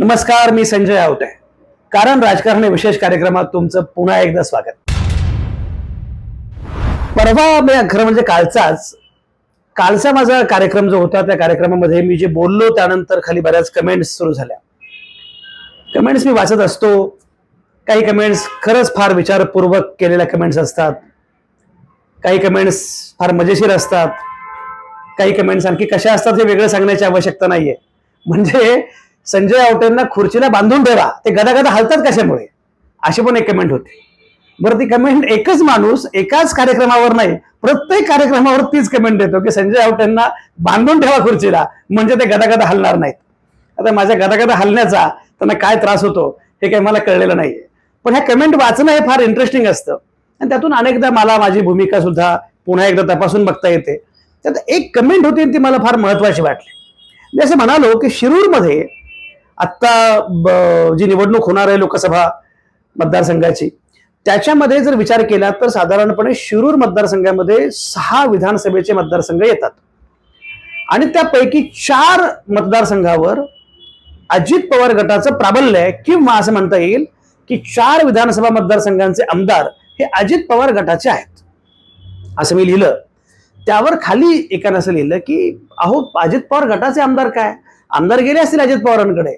नमस्कार मी संजय आवटे. कारण राजकारण विशेष कार्यक्रमात तुमचं पुन्हा एकदा स्वागत. परवा खरं म्हणजे कालचाच कालचा माझा कार्यक्रम जो होता त्या कार्यक्रमामध्ये मी जे बोललो त्यानंतर खाली बऱ्याच कमेंट्स सुरू झाल्या. कमेंट्स मी वाचत असतो. काही कमेंट्स खरंच फार विचारपूर्वक केलेल्या कमेंट्स असतात. काही कमेंट्स फार मजेशीर असतात. काही कमेंट्स आणखी कशा असतात हे वेगळं सांगण्याची आवश्यकता नाहीये. म्हणजे संजय आवटेंना खुर्चीला बांधून ठेवा. ते गदागदा हलतात कशामुळे? अशी पण एक कमेंट होती. बरं ती कमेंट एकच माणूस एकाच कार्यक्रमावर नाही प्रत्येक कार्यक्रमावर तीच कमेंट देतो की संजय आवटेंना बांधून ठेवा खुर्चीला म्हणजे ते गदागदा हलणार नाहीत. आता माझ्या गदागदा हलण्याचा त्यांना काय त्रास होतो हे काही मला कळलेलं नाहीये. पण ह्या कमेंट वाचणं हे फार इंटरेस्टिंग असतं. आणि त्यातून अनेकदा मला माझी भूमिका सुद्धा पुन्हा एकदा तपासून बघता येते. त्यात एक कमेंट होती आणि ती मला फार महत्वाची वाटली. मी असं म्हणालो की शिरूरमध्ये आत्ता जी निवडणूक होणार आहे लोकसभा मतदारसंघाची त्याच्यामध्ये जर विचार केला तर साधारणपणे शिरूर मतदारसंघामध्ये सहा विधानसभेचे मतदारसंघ येतात. आणि त्यापैकी चार मतदारसंघावर अजित पवार गटाचं प्राबल्य आहे किंवा असं म्हणता येईल की चार विधानसभा मतदारसंघांचे आमदार हे अजित पवार गटाचे आहेत. असं मी लिहिलं. त्यावर खाली एकानं असं लिहिलं की अहो अजित पवार गटाचे आमदार काय? आमदार गेले असतील अजित पवारांकडे.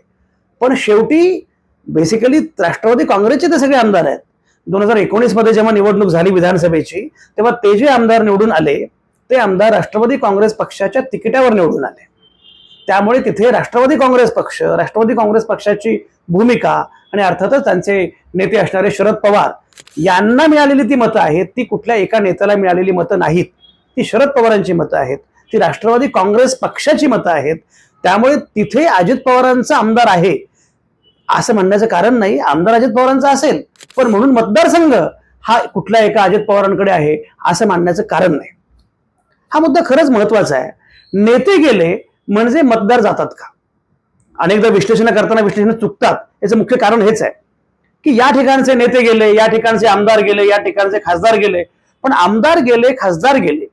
पण शेवटी बेसिकली राष्ट्रवादी काँग्रेसचे ते सगळे आमदार आहेत. दोन हजार एकोणीसमध्ये जेव्हा निवडणूक झाली विधानसभेची तेव्हा ते जे आमदार निवडून आले ते आमदार राष्ट्रवादी काँग्रेस पक्षाच्या तिकिटावर निवडून आले. त्यामुळे तिथे राष्ट्रवादी काँग्रेस पक्ष राष्ट्रवादी काँग्रेस पक्षाची भूमिका आणि अर्थातच त्यांचे नेते असणारे शरद पवार यांना मिळालेली ती मतं आहेत ती कुठल्या एका नेत्याला मिळालेली मतं नाहीत. ती शरद पवारांची मतं आहेत ती राष्ट्रवादी काँग्रेस पक्षाची मतं आहेत. त्यामुळे तिथे अजित पवारांचा आमदार आहे असं म्हणण्याचं कारण नाही. आमदार अजित पवारांचा असेल पण म्हणून मतदारसंघ हा कुठल्या एका अजित पवारांकडे आहे असं मानण्याचं कारण नाही. हा मुद्दा खरंच महत्त्वाचा आहे. नेते गेले म्हणजे मतदार जातात का? अनेकदा विश्लेषण करताना विश्लेषण चुकतात. याचं मुख्य कारण हेच आहे की या ठिकाणचे नेते गेले या ठिकाणचे आमदार गेले या ठिकाणचे खासदार गेले पण आमदार गेले खासदार गेले.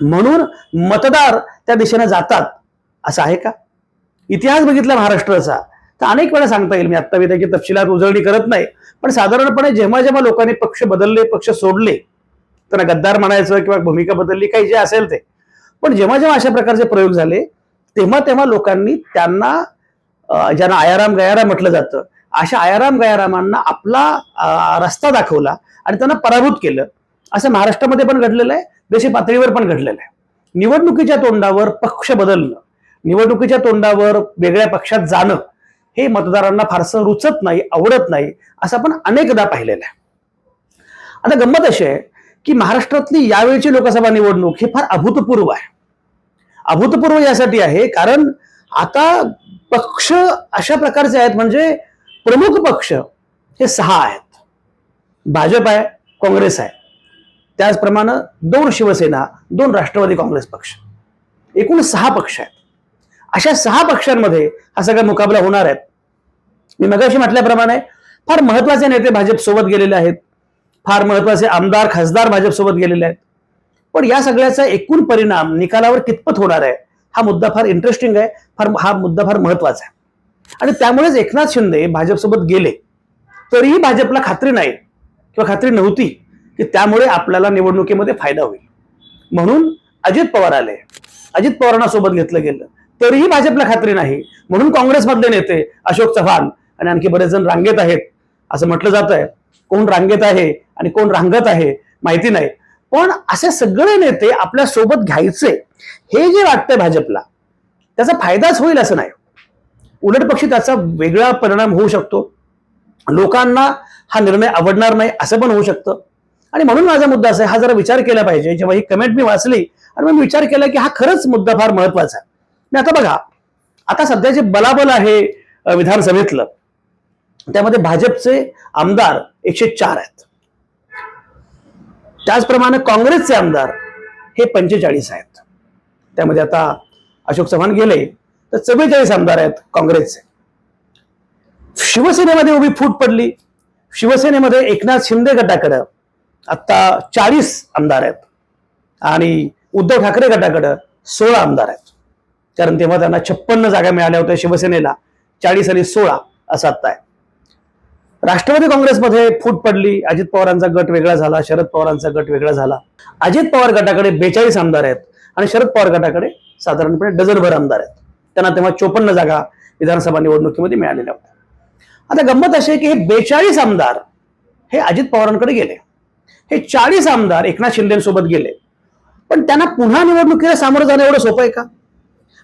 म्हणून मतदार त्या दिशेने जातात असं आहे का? इतिहास बघितला महाराष्ट्राचा. तर अनेक वेळा सांगता येईल. मी आत्ता मी त्याची तपशिलात उजळणी करत नाही पण साधारणपणे जेव्हा जेव्हा लोकांनी पक्ष बदलले पक्ष सोडले त्यांना गद्दार म्हणायचं किंवा भूमिका बदलली काही जे असेल ते. पण जेव्हा जेव्हा अशा प्रकारचे प्रयोग झाले तेव्हा तेव्हा लोकांनी त्यांना ज्यांना आयाराम गयाराम म्हटलं जातं अशा आयाराम गयारामांना आपला रस्ता दाखवला आणि त्यांना पराभूत केलं. असं महाराष्ट्रामध्ये पण घडलेलं आहे देशी पातळीवर पण घडलेलं आहे. निवडणुकीच्या तोंडावर पक्ष बदलणं निवडणुकीच्या तोंडावर वेगळ्या पक्षात जाणं हे मतदारांना फारसं रुचत नाही आवडत नाही असं आपण अनेकदा पाहिलेलं आहे. आता गंमत अशी आहे की महाराष्ट्रातली यावेळची लोकसभा निवडणूक ही फार अभूतपूर्व आहे. अभूतपूर्व यासाठी आहे कारण आता पक्ष अशा प्रकारचे आहेत म्हणजे प्रमुख पक्ष हे सहा आहेत. भाजप आहे काँग्रेस आहे. त्याचप्रमाणे दोन शिवसेना दोन राष्ट्रवादी काँग्रेस पक्ष. एकूण सहा पक्ष आहेत. अशा सहा पक्षांमध्ये हा सगळा मुकाबला होणार आहे. मी मगाशी म्हटल्याप्रमाणे फार महत्त्वाचे नेते भाजप सोबत गेलेले आहेत. फार महत्त्वाचे आमदार खासदार भाजप सोबत गेलेले आहेत. पण या सगळ्याचा एकूण परिणाम निकालावर कितपत होणार आहे हा मुद्दा फार इंटरेस्टिंग आहे फार हा मुद्दा फार महत्त्वाचा आहे. आणि त्यामुळेच एकनाथ शिंदे भाजपसोबत गेले तरीही भाजपला खात्री नाही किंवा खात्री नव्हती की त्यामुळे आपल्याला निवडणुकीमध्ये फायदा होईल. म्हणून अजित पवार आले. अजित पवारांना सोबत घेतलं गेलं. तरीही भाजपला खात्री नाही. म्हणून काँग्रेसमधले नेते अशोक चव्हाण आणि आणखी बरेच जण रांगेत आहेत. असं म्हटलं जात आहे. कोण रांगेत आहे आणि कोण रांगत आहे माहिती नाही. पण असे सगळे नेते आपल्यासोबत घ्यायचे. हे जे वाटतंय भाजपला त्याचा फायदाच होईल असं नाही. उलट पक्षी त्याचा वेगळा परिणाम होऊ शकतो. लोकांना हा निर्णय आवडणार नाही असं पण होऊ शकतं. आणि म्हणून माझा मुद्दा असा आहे हा जरा विचार केला पाहिजे. जेव्हा ही कमेंट मी वाचली आणि मी विचार केला की हा खरंच मुद्दा फार महत्त्वाचा आहे. आता बघा आता सध्या जे बलाबल आहे विधानसभेतलं त्यामध्ये भाजपचे आमदार एकशे चार आहेत. त्याचप्रमाणे काँग्रेसचे आमदार हे पंचेचाळीस आहेत. त्यामध्ये आता अशोक चव्हाण गेले तर चव्वेचाळीस आमदार आहेत काँग्रेसचे. शिवसेनेमध्ये उभी फूट पडली. शिवसेनेमध्ये एकनाथ शिंदे गटाकडं आता चाळीस आमदार आहेत. आणि उद्धव ठाकरे गटाकडं सोळा आमदार आहेत. कारण तेव्हा त्यांना छप्पन्न जागा मिळाल्या होत्या शिवसेनेला. चाळीस आणि सोळा असं आत्ता आहे. राष्ट्रवादी काँग्रेसमध्ये फूट पडली. अजित पवारांचा गट वेगळा झाला शरद पवारांचा गट वेगळा झाला. अजित पवार गटाकडे बेचाळीस आमदार आहेत आणि शरद पवार गटाकडे साधारणपणे डझनभर आमदार आहेत. त्यांना तेव्हा चोपन्न जागा विधानसभा निवडणुकीमध्ये मिळालेल्या होत्या. आता गंमत अशी आहे की हे बेचाळीस आमदार हे अजित पवारांकडे गेले. हे चाळीस आमदार एकनाथ शिंदेसोबत गेले. पण त्यांना पुन्हा निवडणुकीला सामोरं जाणं एवढं सोपं आहे का?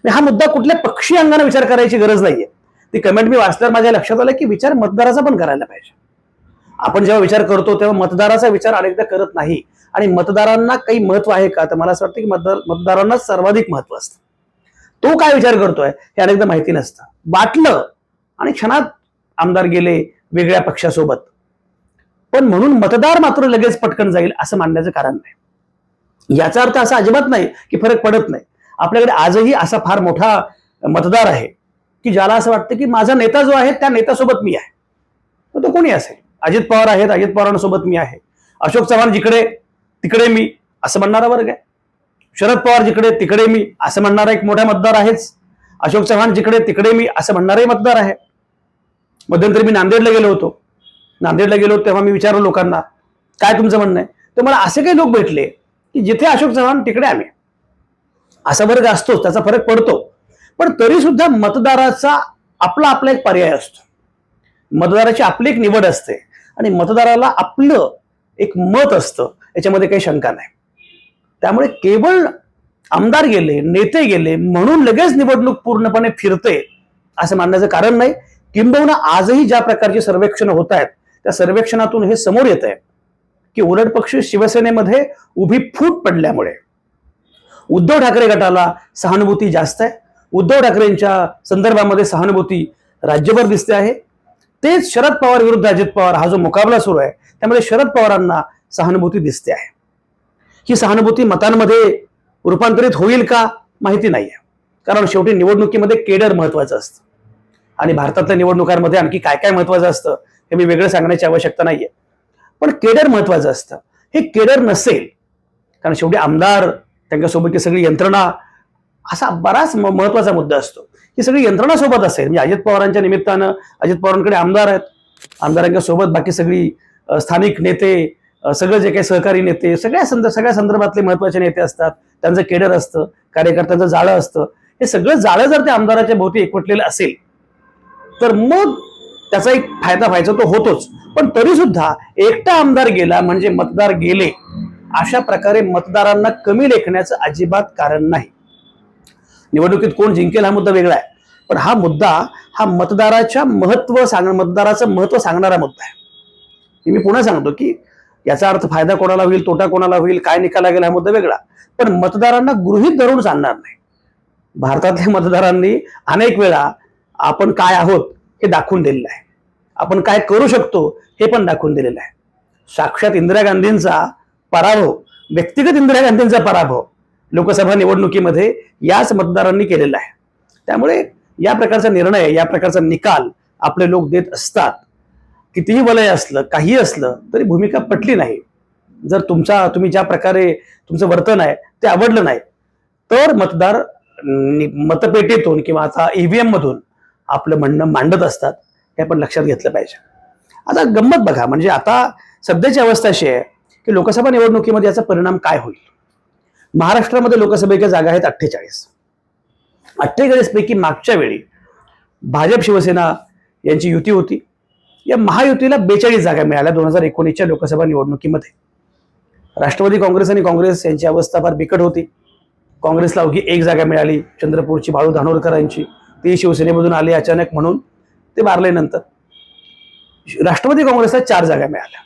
हा मुद्दा कुठल्या पक्षी अंगाने विचार करायची गरज नाहीये. ती कमेंट मी वाचल्यावर माझ्या लक्षात आलं की विचार मतदाराचा पण करायला पाहिजे. आपण जेव्हा विचार करतो तेव्हा मतदाराचा विचार अनेकदा करत नाही. आणि मतदारांना काही महत्त्व आहे का? तर मला असं वाटतं की मतदार मतदारांना सर्वाधिक महत्त्व असतं. तो काय विचार करतोय हे अनेकदा माहिती नसतं. वाटलं आणि क्षणात आमदार गेले वेगळ्या पक्षासोबत. पण म्हणून मतदार मात्र लगेच पटकन जाईल असं मानण्याचं कारण नाही. याचा अर्थ असा अजिबात नाही की फरक पडत नाही. आपल्याकडे आजही असा फार मोठा मतदार आहे. की ज्याला असं वाटतं की माझा नेता जो आहे त्या नेत्यासोबत मी आहे. तर तो कोणी असेल? अजित पवार आहेत अजित पवारांसोबत मी आहे. अशोक चव्हाण जिकडे तिकडे मी असं म्हणणारा वर्ग आहे. शरद पवार जिकडे तिकडे मी असं म्हणणारा एक मोठा मतदार आहेच. अशोक चव्हाण जिकडे तिकडे मी असं म्हणणाराही मतदार आहे. मध्यंतरी मी नांदेडला गेलो होतो. नांदेडला गेलो तेव्हा मी विचारलो लोकांना काय तुमचं म्हणणं आहे? तर मला असे काही लोक भेटले की जिथे अशोक चव्हाण तिकडे आम्ही असा वर्ग असतोच त्याचा फरक पडतो. पण तरी सुद्धा मतदाराचा आपला आपला एक पर्याय असतो. मतदाराची आपली एक निवड असते. आणि मतदाराला आपलं एक मत असतं. याच्यामध्ये काही शंका नाही. त्यामुळे केवळ आमदार गेले नेते गेले म्हणून लगेच निवडणूक पूर्णपणे फिरते असं मानण्याचं कारण नाही. किंबहुना आजही ज्या प्रकारची सर्वेक्षण होत आहेत त्या सर्वेक्षणातून हे समोर येत आहे की उलट पक्ष शिवसेनेमध्ये उभी फूट पडल्यामुळे. उद्धव ठाकरे गटाला सहानुभूती जास्त आहे. उद्धव ठाकरेंच्या संदर्भामध्ये सहानुभूती राज्यभर दिसते आहे. तेच शरद पवार विरुद्ध अजित पवार हा जो मुकाबला सुरू आहे त्यामध्ये शरद पवारांना सहानुभूती दिसते आहे. ही सहानुभूती मतांमध्ये रूपांतरित होईल का माहिती नाही आहे कारण शेवटी निवडणुकीमध्ये केडर महत्वाचं असतं. आणि भारतातल्या निवडणुकांमध्ये आणखी काय काय महत्वाचं असतं हे मी वेगळं सांगण्याची आवश्यकता नाहीये. पण केडर महत्वाचं असतं. हे केडर नसेल कारण शेवटी आमदार त्यांच्यासोबतची सगळी यंत्रणा असा बराच म- महत्त्वाचा मुद्दा असतो. ही सगळी यंत्रणा सोबत असेल. म्हणजे अजित पवारांच्या निमित्तानं अजित पवारांकडे आमदार आहेत. आमदारांच्या सोबत बाकी सगळी स्थानिक नेते सगळं जे काही सहकारी नेते सगळ्या संद सगळ्या संदर्भातले महत्त्वाचे नेते असतात. त्यांचं केडर असतं कार्यकर्त्यांचं जाळं असतं. हे सगळं जाळं जर त्या आमदाराच्या भोवती एकवटलेलं असेल तर मग त्याचा एक फायदा व्हायचा तो होतोच. पण तरी सुद्धा एकटा आमदार गेला म्हणजे मतदार गेले अशा प्रकारे मतदारांना कमी लेखण्याचं अजिबात कारण नाही. निवडणुकीत कोण जिंकेल हा मुद्दा वेगळा आहे. पण हा मुद्दा हा मतदाराच्या महत्त्व सांग मतदाराचं महत्त्व सांगणारा मुद्दा आहे. मी पुन्हा सांगतो की याचा अर्थ फायदा कोणाला होईल तोटा कोणाला होईल काय निकाल लागेल हा मुद्दा वेगळा. पण मतदारांना गृहीत धरून सांगणार नाही. भारतातल्या मतदारांनी अनेक वेळा आपण काय आहोत हे दाखवून दिलेलं आहे. आपण काय करू शकतो हे पण दाखवून दिलेलं आहे. साक्षात इंदिरा गांधींचा पराभव व्यक्तिगत इंदिरा गांधींचा पराभव लोकसभा निवडणुकीमध्ये याच मतदारांनी केलेला आहे. त्यामुळे या प्रकारचा निर्णय या प्रकारचा निकाल आपले लोक देत असतात. कितीही वलय असलं काही असलं तरी भूमिका पटली नाही. जर तुमचा तुम्ही ज्या प्रकारे तुमचं वर्तन आहे ते आवडलं नाही तर मतदार नि- मतपेटीतून किंवा आता ईव्हीएम मधून आपलं म्हणणं मांडत असतात हे आपण लक्षात घेतलं पाहिजे. आता गंमत बघा म्हणजे आता सध्याची अवस्था अशी आहे की लोकसभा निवडणुकीमध्ये याचा परिणाम काय होईल? महाराष्ट्रामध्ये लोकसभेच्या जागा आहेत अठ्ठेचाळीस. अठ्ठेचाळीस पैकी मागच्या वेळी भाजप शिवसेना यांची युती होती. या महायुतीला बेचाळीस जागा मिळाल्या दोन हजार एकोणीसच्या लोकसभा निवडणुकीमध्ये. राष्ट्रवादी काँग्रेस आणि काँग्रेस यांची अवस्था फार बिकट होती. काँग्रेसला अवघी एक जागा मिळाली चंद्रपूरची बाळू धानोरकरांची. ते शिवसेनेमधून आले अचानक म्हणून ते मारले नंतर. राष्ट्रवादी काँग्रेसला चार जागा मिळाल्या.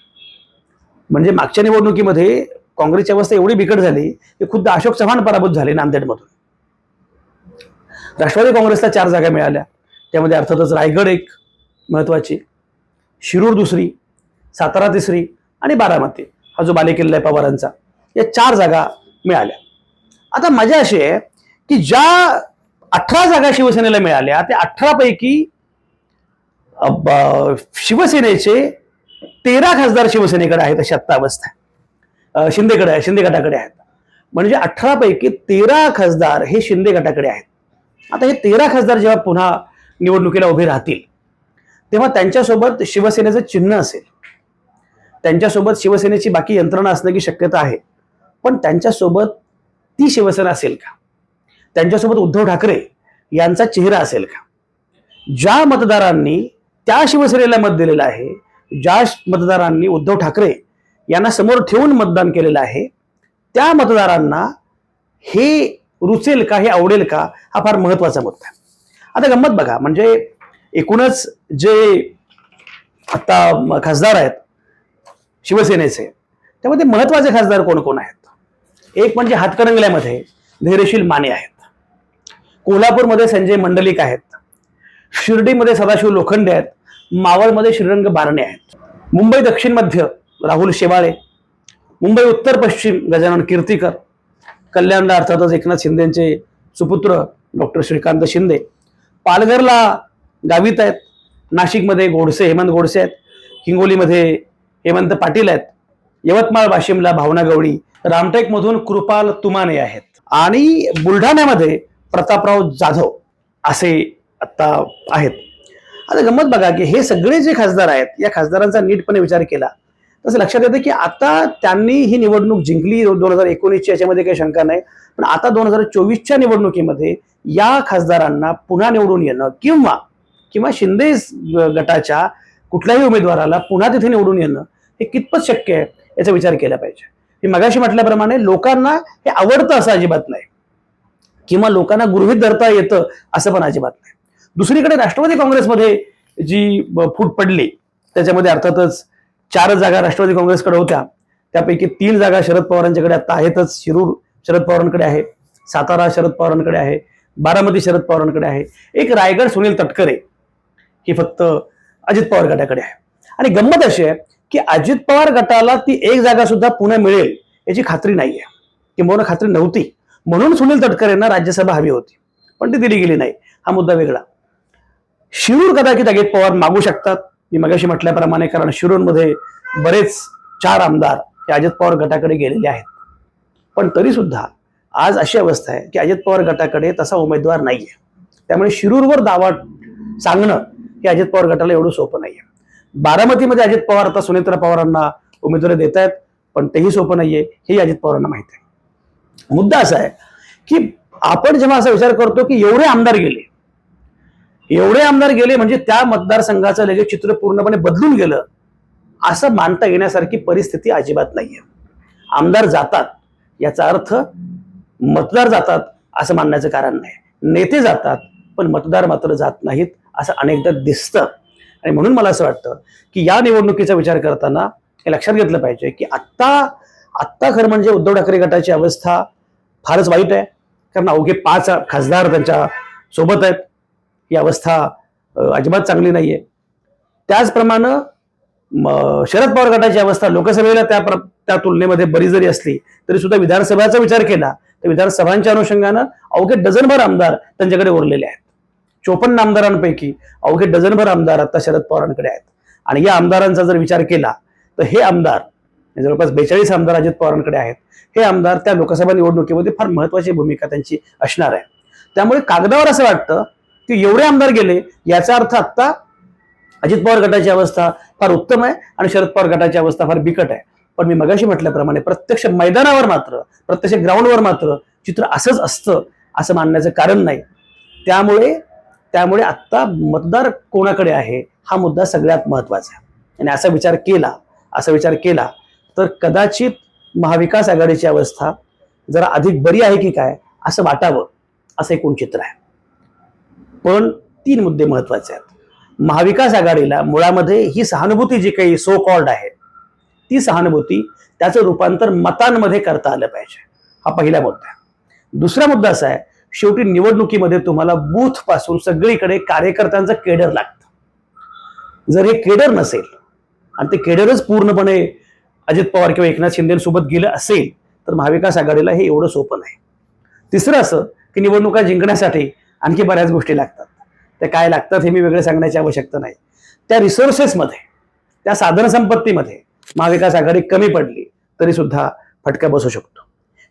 म्हणजे मागच्या निवडणुकीमध्ये काँग्रेसची अवस्था एवढी बिकट झाली की खुद्द अशोक चव्हाण पराभूत झाले नांदेडमधून. राष्ट्रवादी काँग्रेसला चार जागा मिळाल्या. त्यामध्ये अर्थातच रायगड एक महत्वाची शिरूर दुसरी सातारा तिसरी आणि बारामती हा जो बालेकिल्ला आहे पवारांचा या चार जागा मिळाल्या. आता मजा अशी आहे की ज्या अठरा जागा शिवसेनेला मिळाल्या त्या अठरापैकी शिवसेनेचे तेरा खासदार शिवसेनेकडे आहेत अशी आत्ता अवस्था आहे. शिंदेकडे आहे शिंदे गटाकडे आहेत. म्हणजे अठरा पैकी तेरा खासदार हे शिंदे गटाकडे आहेत. आता हे तेरा खासदार जेव्हा पुन्हा निवडणुकीला उभे राहतील तेव्हा त्यांच्यासोबत शिवसेनेचं चिन्ह असेल. त्यांच्यासोबत शिवसेनेची बाकी यंत्रणा असण्याची शक्यता आहे पण त्यांच्यासोबत ती शिवसेना असेल का? त्यांच्यासोबत उद्धव ठाकरे यांचा चेहरा असेल का? ज्या मतदारांनी त्या शिवसेनेला मत दिलेलं आहे ज्या मतदारांनी उद्धव ठाकरे यांना समोर ठेवून मतदान केलेलं आहे. त्या मतदारांना हे रुचेल का हे आवडेल का हा फार महत्त्वाचा मुद्दा आहे. आता गंमत बघा म्हणजे एकूणच जे आता खासदार आहेत शिवसेनेचे त्यामध्ये महत्त्वाचे खासदार कोण कोण आहेत? एक म्हणजे हातकणंगल्यामध्ये धैर्यशील माने आहेत. कोल्हापूरमध्ये संजय मंडलिक आहेत. शिर्डीमध्ये सदाशिव लोखंडे आहेत. मावळमध्ये श्रीरंग बारणे आहेत. मुंबई दक्षिण मध्य राहुल शेवाळे मुंबई उत्तर पश्चिम गजानन कीर्तीकर कल्याणला अर्थातच एकनाथ शिंदेचे सुपुत्र डॉक्टर श्रीकांत शिंदे. पालघरला गावित आहेत. नाशिकमध्ये गोडसे हेमंत गोडसे आहेत. हिंगोलीमध्ये हेमंत पाटील आहेत. यवतमाळ वाशिमला भावना गवळी रामटेकमधून कृपाल तुमाने आहेत. आणि बुलढाण्यामध्ये प्रतापराव जाधव असे आता आहेत. आता गंमत बघा की हे सगळे जे खासदार आहेत या खासदारांचा नीटपणे विचार केला तसं लक्षात येतं की आता त्यांनी ही निवडणूक जिंकली दोन हजार एकोणीसची याच्यामध्ये काही शंका नाही. पण आता दोन हजार चोवीसच्या निवडणुकीमध्ये या खासदारांना पुन्हा निवडून येणं किंवा किंवा शिंदे गटाच्या कुठल्याही उमेदवाराला पुन्हा तिथे निवडून येणं हे कितपत शक्य आहे याचा विचार केला पाहिजे. मी मगाशी म्हटल्याप्रमाणे लोकांना हे आवडतं असं अजिबात नाही. किंवा लोकांना गृहित धरता येतं असं पण अजिबात नाही. दुसरीकडे राष्ट्रवादी काँग्रेसमध्ये जी फूट पडली त्याच्यामध्ये अर्थातच चार जागा राष्ट्रवादी काँग्रेसकडे होत्या. त्यापैकी तीन जागा शरद पवारांच्याकडे आता आहेतच. शिरूर शरद पवारांकडे आहे. सातारा शरद पवारांकडे आहे. बारामती शरद पवारांकडे आहे. एक रायगड सुनील तटकरे ही फक्त अजित पवार गटाकडे आहे. आणि गंमत अशी आहे की अजित पवार गटाला ती एक जागा सुद्धा पुन्हा मिळेल याची खात्री नाहीये. किंबहुना खात्री नव्हती. म्हणून सुनील तटकरेंना राज्यसभा हवी होती. पण ती दिली गेली नाही. हा मुद्दा वेगळा. शिरूर कदाचित अजित पवार मागू शकतात. मी मगाशी म्हटल्याप्रमाणे कारण शिरूरमध्ये बरेच चार आमदार हे अजित पवार गटाकडे गेलेले आहेत. पण तरी सुद्धा आज अशी अवस्था आहे की अजित पवार गटाकडे तसा उमेदवार नाहीये. त्यामुळे शिरूरवर दावा सांगणं हे अजित पवार गटाला एवढं सोपं नाहीये. बारामतीमध्ये अजित पवार आता सुनेत्रा पवारांना उमेदवारी देत आहेत पण तेही सोपं नाहीये हे अजित पवारांना माहीत आहे. मुद्दा असा आहे की आपण जेव्हा असा विचार करतो की एवढे आमदार गेले एवढे आमदार गेले म्हणजे त्या मतदारसंघाचं लगेच चित्र पूर्णपणे बदलून गेलं. असं मानता येण्यासारखी परिस्थिती अजिबात नाहीये. आमदार जातात याचा अर्थ मतदार जातात असं मानण्याचं कारण नाही. नेते जातात पण मतदार मात्र जात नाहीत असं अनेकदा दिसतं. आणि म्हणून मला असं वाटतं की या निवडणुकीचा विचार करताना हे लक्षात घेतलं पाहिजे की आत्ता आत्ता खरं म्हणजे उद्धव ठाकरे गटाची अवस्था फारच वाईट आहे. कारण अवघे पाच खासदार त्यांच्यासोबत आहेत. ही अवस्था अजिबात चांगली नाहीये. त्याचप्रमाणे शरद पवार गटाची अवस्था लोकसभेला त्या प्र- त्या तुलनेमध्ये बरी जरी असली तरी सुद्धा विधानसभेचा विचार केला तर विधानसभांच्या अनुषंगानं अवघे डझनभर आमदार त्यांच्याकडे उरलेले आहेत. चोपन्न आमदारांपैकी अवघे डझनभर आमदार आता शरद पवारांकडे आहेत. आणि या आमदारांचा जर विचार केला तर हे आमदार जवळपास बेचाळीस आमदार अजित पवारांकडे आहेत. हे आमदार त्या लोकसभा निवडणुकीमध्ये फार महत्वाची भूमिका त्यांची असणार आहे. त्यामुळे कागदावर असं वाटतं ते एवढे आमदार गेले याचा अर्थ आत्ता अजित पवार गटाची अवस्था फार उत्तम आहे आणि शरद पवार गटाची अवस्था फार बिकट आहे. पण मी मगाशी म्हटल्याप्रमाणे प्रत्यक्ष मैदानावर मात्र प्रत्यक्ष ग्राउंडवर मात्र चित्र असंच असतं असं मानण्याचं कारण नाही. त्यामुळे त्यामुळे आत्ता मतदार कोणाकडे आहे हा मुद्दा सगळ्यात महत्त्वाचा आहे. आणि असा विचार केला असा विचार केला तर कदाचित महाविकास आघाडीची अवस्था जरा अधिक बरी आहे की काय असं वाटावं असं एकूण चित्र आहे. पण तीन मुद्दे महत्त्वाचे आहेत. महाविकास आघाडीला मुळामध्ये ही सहानुभूती जी काही सो कॉल्ड आहे ती सहानुभूती त्याचं रूपांतर मतांमध्ये करता आलं पाहिजे. हा पहिला मुद्दा दुसरा मुद्दा असा आहे शेवटी निवडणुकीमध्ये तुम्हाला बूथपासून सगळीकडे कार्यकर्त्यांचं केडर लागतं. जर हे केडर नसेल आणि ते केडरच पूर्णपणे अजित पवार किंवा एकनाथ शिंदेसोबत गेलं असेल तर महाविकास आघाडीला हे एवढं सोपं नाही. तिसरं असं की निवडणुका जिंकण्यासाठी आणखी बऱ्याच गोष्टी लागतात. त्या काय लागतात हे मी वेगळे सांगण्याची आवश्यकता नाही. त्या रिसोर्सेसमध्ये त्या साधनसंपत्तीमध्ये महाविकास आघाडी कमी पडली तरी सुद्धा फटका बसू शकतो.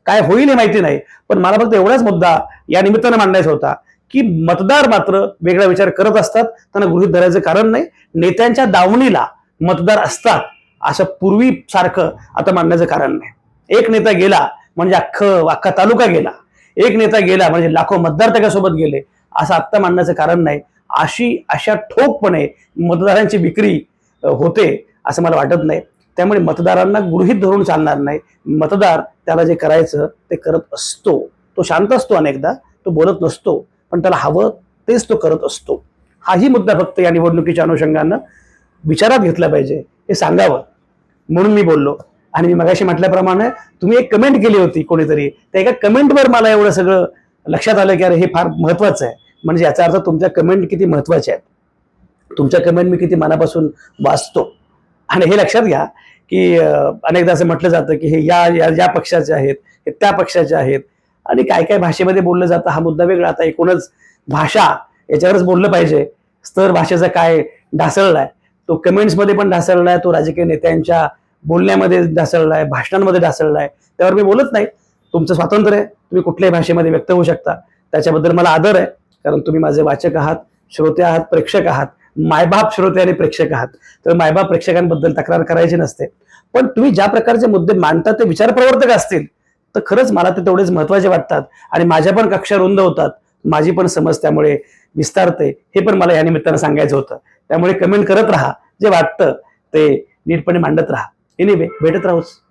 काय होईल हे माहिती नाही पण मला फक्त एवढाच मुद्दा या निमित्तानं मांडायचा होता की मतदार मात्र वेगळा विचार करत असतात त्यांना गृहित धरायचं कारण नाही. नेत्यांच्या दावणीला मतदार असतात असं पूर्वी सारखं आता मानण्याचं कारण नाही. एक नेता गेला म्हणजे अख्खं अख्खा तालुका गेला एक नेता गेला म्हणजे लाखो मतदार त्याच्यासोबत गेले असं आत्ता मानण्याचं कारण नाही. अशी अशा ठोकपणे मतदारांची विक्री होते असं मला वाटत नाही. त्यामुळे मतदारांना गृहित धरून चालणार नाही. मतदार त्याला जे करायचं ते करत असतो. तो शांत असतो अनेकदा तो बोलत नसतो पण त्याला हवं तेच तो करत असतो. हाही मुद्दा फक्त या निवडणुकीच्या अनुषंगानं विचारात घेतला पाहिजे हे सांगावं. म्हणून मी बोललो. आणि मी मगाशी म्हटल्याप्रमाणे तुम्ही एक कमेंट केली होती कोणीतरी. त्या एका कमेंटवर मला एवढं सगळं लक्षात आलं की अरे हे फार महत्वाचं आहे. म्हणजे याचा अर्थ तुमच्या कमेंट किती महत्त्वाच्या आहेत. तुमच्या कमेंट मी किती मनापासून वाचतो. आणि हे लक्षात घ्या की अनेकदा असं म्हटलं जातं की हे या या या पक्षाचे आहेत हे त्या पक्षाचे आहेत. आणि काय काय भाषेमध्ये बोललं जातं हा मुद्दा वेगळा. आता एकूणच भाषा याच्यावरच बोललं पाहिजे. स्तर भाषेचा काय ढासळला आहे तो कमेंट्समध्ये पण ढासळला आहे तो राजकीय नेत्यांच्या बोलण्यामध्ये ढासळलाय भाषणांमध्ये ढासळलाय. त्यावर मी बोलत नाही. तुमचं स्वातंत्र्य आहे. तुम्ही कुठल्याही भाषेमध्ये व्यक्त होऊ शकता. त्याच्याबद्दल मला आदर आहे. कारण तुम्ही माझे वाचक आहात श्रोते आहात प्रेक्षक आहात. मायबाप श्रोते आणि प्रेक्षक आहात. तर मायबाप प्रेक्षकांबद्दल तक्रार करायची नसते. पण तुम्ही ज्या प्रकारचे मुद्दे मांडता ते विचारप्रवर्तक असतील तर खरंच मला ते तेवढेच महत्त्वाचे वाटतात. आणि माझ्या पण कक्षा रुंद होतात. माझी पण समज त्यामुळे विस्तारते. हे पण मला या निमित्तानं सांगायचं होतं. त्यामुळे कमेंट करत राहा. जे वाटतं ते नीटपणे मांडत राहा. एनिवे भेटत राहूस